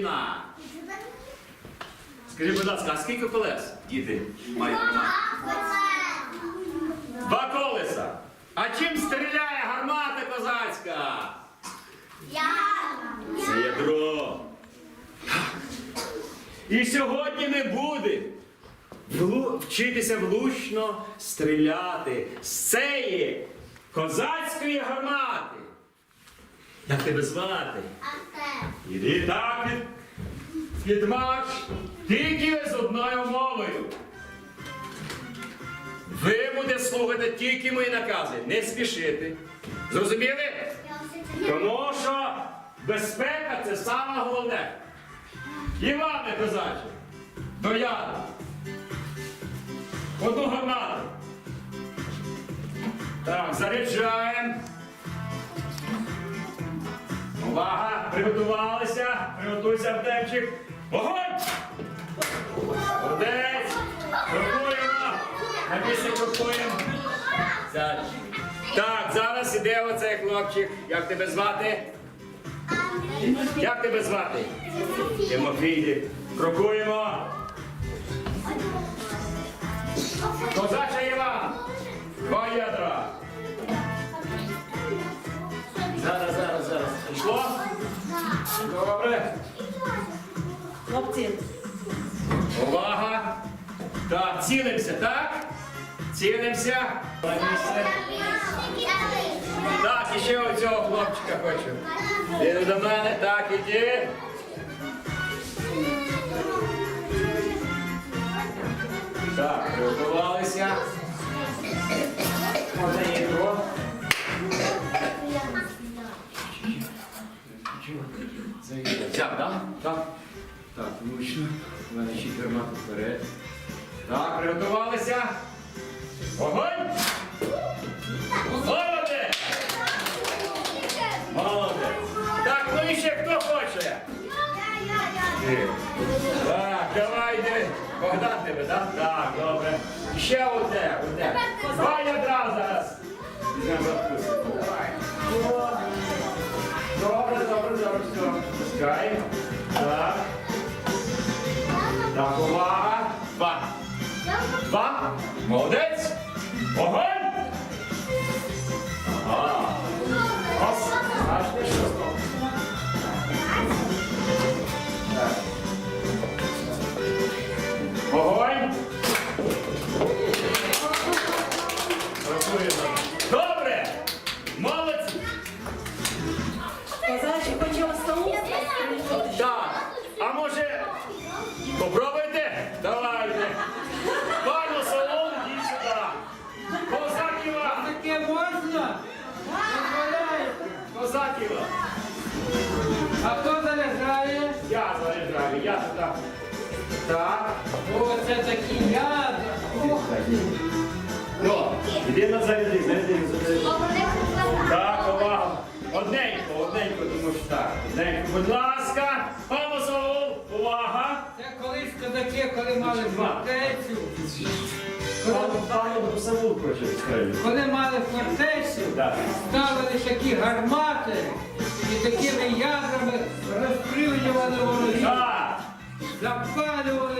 Луганщина. Скажи, будь ласка, а скільки колес діти мають? Два колеса. А чим стріляє гармата козацька? Це ядро. І сьогодні ми будемо вчитися влучно стріляти з цієї козацької гармати. Як тебе звати? Іди так під, під тільки з одною мовою. Ви будете слухати тільки мої накази, не спішити. Зрозуміли? Тому що безпека це саме головне. Іване козаче, до яду. Одну гармату. Так, заряджаємо. Увага! Приготувалися! Приготуйся, Артемчик! Вогонь! Молодець! Крокуємо! На місці крокуємо! Сядь. Так, зараз іде оцей хлопчик. Як тебе звати? Як тебе звати? Тимофій. Крокуємо! Пішло? Добре. Хлопці, Увага! Так, цілимося, так? Цілимося. Так, і ще оцього хлопчика хочу. Іди до мене, так, іди. Так, приготувалися. Можна ядро. Взяв, так? Так. Так, влучно. У вперед. Так, приготувалися. Вогонь! Молодець! Молодець! Так, ну і ще хто хоче? Ти. Так, давай йди. Богдан тебе, так? Так, добре. Ще одне, одне. Так. Так, увага. Два. Два. Молодець. Вогонь. Можна? Дозволяєте? Козак Іван. А хто заряджає? Я заряджаю, я. Так. О, це такі. Ох, Ну, іди на заряди, заряди, заряди. Так, увага. Одненько, одненько, тому що так. Одненько, будь ласка. Пану салон, увага. Це колись козаки, коли мали фортецю. Коли мали фортецю, ставили такі гармати і такими ядрами розстрілювали ворогів, запалювали